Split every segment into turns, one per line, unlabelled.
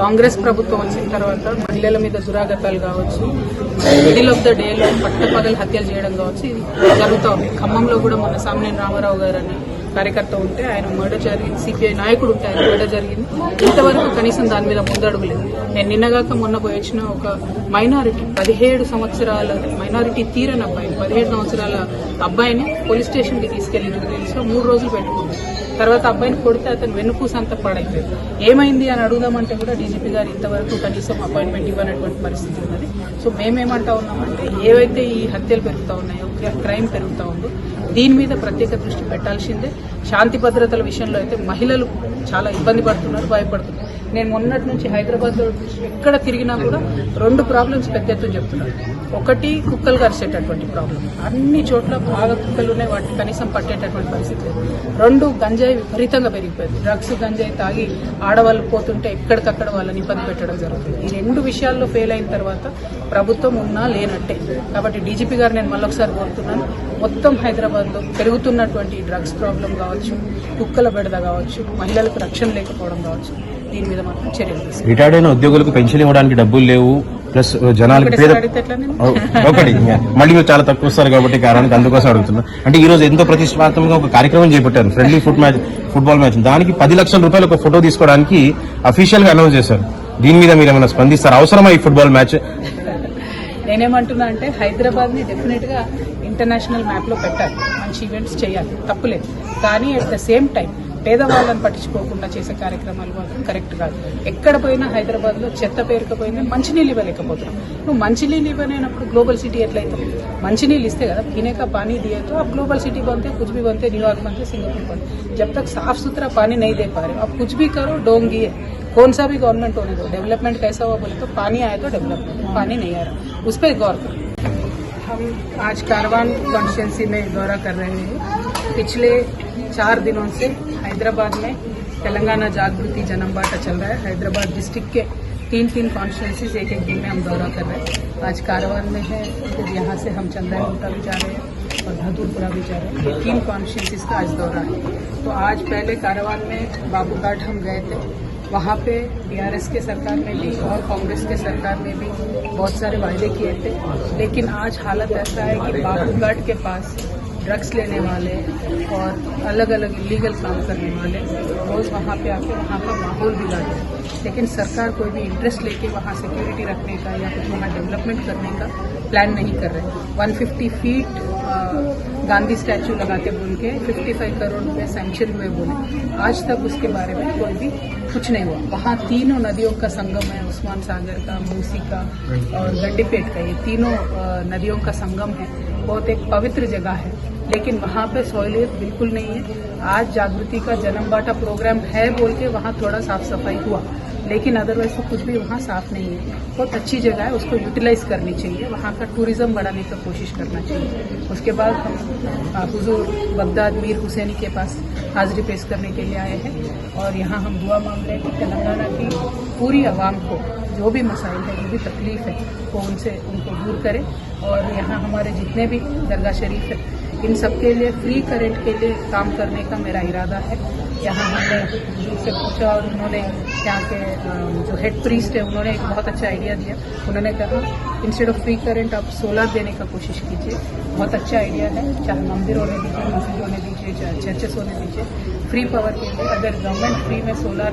కాంగ్రెస్ ప్రభుత్వం వచ్చిన తర్వాత మహిళల మీద దురాగతాలు కావచ్చు మిడిల్ ఆఫ్ ద డేలో పట్టపగలు హత్యలు చేయడం కావచ్చు ఇది జరుగుతూ ఉంది. ఖమ్మంలో కూడా మన సామ్నే రామారావు గారు అని కార్యకర్త ఉంటే ఆయన మర్డర్ జరిగింది. సిపిఐ నాయకుడు ఉంటే ఆయన మర్డర్ జరిగింది. ఇంతవరకు కనీసం దాని మీద ముందడుగు లేదు. నేను నిన్నగాక మొన్న పోయి వచ్చిన ఒక మైనారిటీ పదిహేడు సంవత్సరాల మైనారిటీ తీరని అబ్బాయి పదిహేడు సంవత్సరాల అబ్బాయిని పోలీస్ స్టేషన్కి తీసుకెళ్ళి తెలుసు? మూడు రోజులు పెట్టుకుంది. తర్వాత అబ్బాయిని కొడితే అతను వెన్నుపూస అంతా పడైపోయింది ఏమైంది అని అడుగుదామంటే కూడా డీజీపీ గారు ఇంతవరకు కనీసం అపాయింట్మెంట్ ఇవ్వనటువంటి పరిస్థితి ఉన్నది. సో మేమేమంటా ఉన్నామంటే ఏవైతే ఈ హత్యలు పెరుగుతూ ఉన్నాయో క్రైమ్ పెరుగుతూ ఉందో దీని మీద ప్రత్యేక దృష్టి పెట్టాల్సిందే. శాంతి భద్రతల విషయంలో అయితే మహిళలు చాలా ఇబ్బంది పడుతున్నారు భయపడుతున్నారు. నేను మొన్నటి నుంచి హైదరాబాద్లో ఎక్కడ తిరిగినా కూడా రెండు ప్రాబ్లమ్స్ పెద్ద ఎత్తున చెప్తున్నారు ఒకటి కుక్కలు కరిసేటటువంటి ప్రాబ్లం. అన్ని చోట్ల బాగా కుక్కలు ఉన్నాయి వాటిని కనీసం పట్టేటటువంటి పరిస్థితి లేదు. రెండు గంజాయి విపరీతంగా పెరిగిపోయింది డ్రగ్స్ గంజాయి తాగి ఆడవాళ్ళు పోతుంటే ఎక్కడికక్కడ వాళ్ళని ఇబ్బంది పెట్టడం జరుగుతుంది. ఈ రెండు విషయాల్లో ఫెయిల్ అయిన తర్వాత ప్రభుత్వం ఉన్నా లేనట్టే. కాబట్టి డీజీపీ గారు నేను మళ్ళొకసారి కోరుతున్నాను మొత్తం హైదరాబాద్లో పెరుగుతున్నటువంటి డ్రగ్స్ ప్రాబ్లం కావచ్చు కుక్కల బెడద కావచ్చు మహిళలకు రక్షణ లేకపోవడం కావచ్చు దీని మీద మాత్రం చర్యలు
రిటైర్డ్ అయిన ఉద్యోగులకు పెన్షన్ ఇవ్వడానికి డబ్బులు లేవు ప్లస్ జనాలకి పేద
నేను?
ఓ, ఒకటి మళ్ళీ మీరు చాలా తక్కువ వస్తారు కాబట్టి కారణానికి అందుకోసం అడుగుతున్నా. అంటే ఈ రోజు ఎంతో ప్రతిష్టాత్మకంగా ఒక కార్యక్రమం చేపట్టారు friendly foot match football match దానికి పది లక్షల రూపాయలు ఒక ఫోటో తీసుకోవడానికి అఫీషియల్గా అనౌన్స్ చేశారు. దీని మీద మీరు ఏమైనా స్పందిస్తారు? అవసరమా ఈ ఫుట్బాల్ మ్యాచ్
నేనేమంటున్నా అంటే హైదరాబాద్ని డెఫినెట్గా ఇంటర్నేషనల్ మ్యాప్లో పెట్టాలి. మంచి ఈవెంట్స్ చేయాలి. తప్పులేదు. కానీ అట్ ద సేమ్ టైం పేదవాళ్ళని పట్టించుకోకుండా చేసే కార్యక్రమాలు మాత్రం కరెక్ట్ కాదు ఎక్కడ పోయినా హైదరాబాద్ లో చెత్త పేరుకపోయింది మంచినీళ్ళు ఇవ్వలేకపోతున్నాం నువ్వు మంచినీళ్ళు ఇవ్వలేనప్పుడు గ్లోబల్ సిటీ ఎట్లయితే మంచినీళ్ళు ఇస్తే కదా पीने का पानी दिए तो अब ग्लोबल सिटी बनते कुछ भी बनते न्यूयॉर्क बनते सिंगापुर बनते जब तक साफ सुथरा पानी नहीं दे पा रहे अब कुछ भी करो डोंगी है कौन सा भी गवर्नमेंट होने दो डेवलपमेंट कैसा हुआ बोले तो पानी आया तो डेवलपमेंट पानी नहीं आ रहा उस पर गौर करो हम आज कारवान कॉन्स्टिट्यूंसी में दौरा कर रहे हैं पिछले चार दिनों से हैदराबाद में तेलंगाना जागृति जन्म बाटा चल रहा है। हैदराबाद डिस्ट्रिक्ट के तीन तीन कॉन्स्टिट्यूंसीज एक एक दिन में हम दौरा कर रहे हैं। आज कारवान में है फिर यहाँ से हम चंद्रा गुप्ता भी जा रहे हैं और धदुरपुरा भी जा रहे हैं। ये तीन कॉन्स्टिट्यूंसीज का आज दौरा है। तो आज पहले कारवान में बाबूघाट हम गए थे। वहाँ पे बीआरएस के सरकार में भी और कांग्रेस के सरकार में भी बहुत सारे वायदे किए थे। लेकिन आज हालत ऐसा है कि बाबूघाट के पास ड्रग्स लेने वाले और अलग अलग इलीगल काम करने वाले, रोज वहाँ पे आके वहाँ का माहौल बिगाड़ रहे लेकिन सरकार कोई भी इंटरेस्ट लेके वहाँ सिक्योरिटी रखने का या कुछ वहाँ डेवलपमेंट करने का प्लान नहीं कर रहे। 150 फीट गांधी स्टैचू लगाते बोल के 55 करोड़ रुपए सैंक्शन हुए बोले। आज तक उसके बारे में कोई भी कुछ नहीं हुआ। वहाँ तीनों नदियों का संगम है, उस्मान सागर का मूसी का और गड्डीपेट का, ये तीनों नदियों का संगम है। बहुत एक पवित्र जगह है। लेकिन वहाँ पे सहूलियत बिल्कुल नहीं है। आज जागृति का जन्म बाटा प्रोग्राम है बोल के वहाँ थोड़ा साफ़ सफ़ाई हुआ। लेकिन अदरवाइज़ तो कुछ भी वहाँ साफ़ नहीं है। बहुत अच्छी जगह है, उसको यूटिलाइज करनी चाहिए। वहाँ का टूरिज़्म बढ़ाने का कोशिश करना चाहिए। उसके बाद हम हुजूर बगदाद मीर हुसैनी के पास हाजिरी पेश करने के लिए आए हैं। और यहाँ हम दुआ मांग रहे हैं कि तेलंगाना की पूरी आवाम को, जो भी मसाइल है, जो भी तकलीफ़ है, वो उनसे, उनको दूर करें। और यहाँ हमारे जितने भी दरगाह शरीफ है इन सब के लिए फ्री करेंट के लिए काम करने का मेरा इरादा है। यहाँ हमने हुजूर से पूछा और उन्होंने यहाँ के जो हेड प्रीस्ट है, उन्होंने एक बहुत अच्छा आइडिया दिया। उन्होंने कहा इंस्टेड ऑफ़ फ्री करंट आप सोलर देने का कोशिश कीजिए। बहुत अच्छा आइडिया है। चाहे मंदिर होने दीजिए, मस्जिद होने दीजिए, चाहे चर्चेस होने दीजिए। फ्री पावर के लिए अगर गवर्नमेंट फ्री में सोलर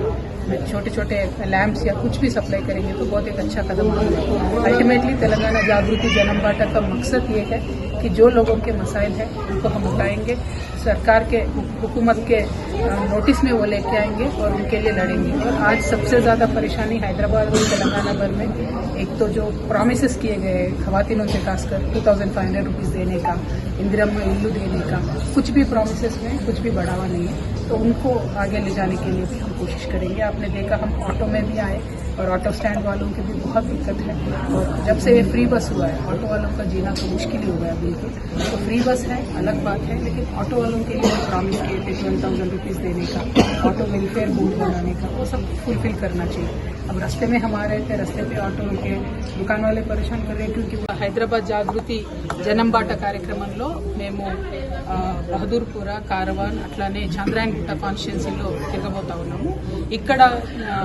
छोटे छोटे लैंप्स या कुछ भी सप्लाई करेंगे तो बहुत एक अच्छा कदम होगा। अल्टीमेटली तेलंगाना जागृति जन्म बाटा का मकसद ये है कि जो लोगों के मसाइल हैं, उनको हम उठाएँगे। सरकार के हुकूमत के नोटिस में वो लेके आएँगे और उनके लिए लड़ेंगे। और आज सबसे ज़्यादा परेशानी हैदराबाद और तेलंगाना भर में, एक तो जो प्रोमिस किए गए खवातीनों से खासकर two thousand five hundred rupees देने का, इंदिरा में, इल्लू देने का, कुछ भी प्रोमिस में, कुछ भी बढ़ावा नहीं है तो उनको आगे ले जाने के लिए भी हम कोशिश करेंगे। आपने देखा हम ऑटो में भी आए और ऑटो स्टैंड वालों की भी बहुत दिक्कत है और जब से ये फ्री बस हुआ है ऑटो वालों का जीना तो मुश्किल ही हो गया बिल्कुल तो फ्री बस है अलग बात है लेकिन ऑटो वालों के लिए प्रॉमिस किए थे ट्वेल्व थाउजेंड रुपीज़ देने का ऑटो वेलफेयर बोर्ड बनाने का वो सब फुलफिल करना चाहिए अब रास्ते में हम आ रहे थे रास्ते पे ऑटो के दुकान वाले परेशान कर रहे हैं क्योंकि హైదరాబాద్ జాగృతి జనంబాట కార్యక్రమంలో మేము ఆ, బహదూర్పుర కారవాన్ అట్లానే చంద్రాయన్గుట్ట కాన్స్టిట్యున్సీలో తిరగబోతా ఉన్నాము ఇక్కడ ఆ,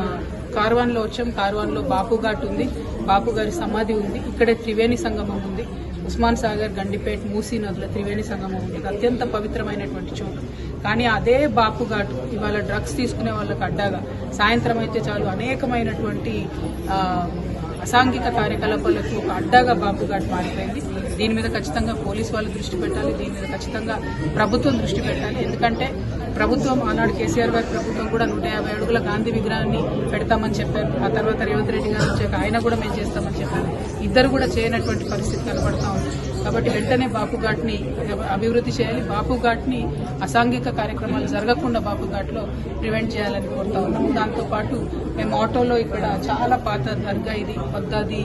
కార్వాన్లో వచ్చాం. కార్వాన్లో బాపు ఘాట్ ఉంది. బాపు గారి సమాధి ఉంది. ఇక్కడే త్రివేణి సంగమం ఉంది. ఉస్మాన్ సాగర్ గండిపేట్ మూసీ నదుల త్రివేణి సంగమం ఉంది. అత్యంత పవిత్రమైనటువంటి చోటు. కానీ అదే బాపు ఘాట్ ఇవాళ డ్రగ్స్ తీసుకునే వాళ్ళకి అడ్డాగా సాయంత్రం అయితే చాలు అనేకమైనటువంటి అసాంఘిక కార్యకలాపాలకు ఒక అడ్డాగా బాపు ఘాట్ మారిపోయింది. దీని మీద ఖచ్చితంగా పోలీస్ వాళ్ళు దృష్టి పెట్టాలి. దీని మీద ఖచ్చితంగా ప్రభుత్వం దృష్టి పెట్టాలి. ఎందుకంటే ప్రభుత్వం ఆనాడు కేసీఆర్ గారి ప్రభుత్వం కూడా నూట యాభై అడుగుల గాంధీ విగ్రహాన్ని పెడతామని చెప్పారు. ఆ తర్వాత రేవంత్ రెడ్డి గారు వచ్చాక ఆయన కూడా మేము చేస్తామని చెప్పారు. ఇద్దరు కూడా చేయనటువంటి పరిస్థితి కనబడతా ఉంది. కాబట్టి వెంటనే బాపు ఘాట్ని అభివృద్ధి చేయాలి. బాపు ఘాట్ని అసాంఘిక కార్యక్రమాలు జరగకుండా బాపు ఘాట్లో ప్రివెంట్ చేయాలని కోరుతా ఉన్నాము. దాంతోపాటు మేము ఆటోలో ఇక్కడ చాలా పాత దర్గా ఇది బగ్దాది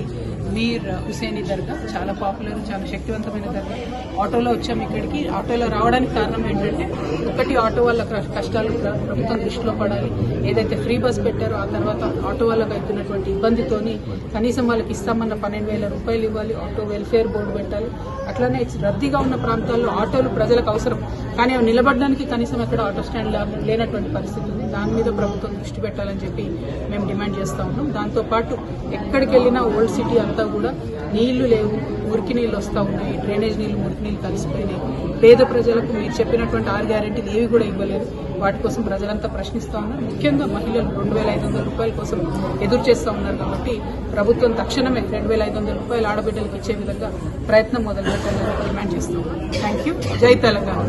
మీర్ హుసేని దర్గా చాలా పాపులర్ చాలా శక్తివంతమైన దర్గా. ఆటోలో వచ్చాము ఇక్కడికి. ఆటోలో రావడానికి కారణం ఏంటంటే ఒకటి ఆటో వాళ్ళ కష్టాలు ప్రభుత్వం దృష్టిలో పడాలి. ఏదైతే ఫ్రీ బస్ పెట్టారో ఆ తర్వాత ఆటో వాళ్ళకి అవుతున్నటువంటి ఇబ్బందితోని కనీసం వాళ్ళకి ఇస్తామన్న పన్నెండు వేల రూపాయలు ఇవ్వాలి. ఆటో వెల్ఫేర్ బోర్డు పెట్టాలి. అట్లనే రద్దీగా ఉన్న ప్రాంతాల్లో ఆటోలు ప్రజలకు అవసరం. కానీ అవి నిలబడడానికి కనీసం అక్కడ ఆటో స్టాండ్ లేనటువంటి పరిస్థితి ఉంది దాని మీద ప్రభుత్వం దృష్టి పెట్టాలని చెప్పి మేము డిమాండ్ చేస్తా ఉన్నాం. దాంతోపాటు ఎక్కడికి వెళ్ళినా ఓల్డ్ సిటీ అంతా కూడా నీళ్ళు లేవు మురికి నీళ్ళు వస్తూ ఉన్నాయి డ్రైనేజ్ నీళ్ళు మురికి నీళ్ళు కలిసిపోయినాయి. పేద ప్రజలకు మీరు చెప్పినటువంటి ఆరు గ్యారెంటీలు ఏవి కూడా ఇవ్వలేదు. వాటి కోసం ప్రజలంతా ప్రశ్నిస్తూ ఉన్నారు. ముఖ్యంగా మహిళలు రెండు వేల ఐదు వందల రూపాయల కోసం ఎదురు చేస్తూ ఉన్నారు కాబట్టి ప్రభుత్వం తక్షణమే రెండు వేల ఐదు వందల రూపాయలు ఆడబిడ్డలకు ఇచ్చే విధంగా ప్రయత్నం మొదలు పెట్టాలని డిమాండ్ చేస్తాం థ్యాంక్ యూ జై తెలంగాణ.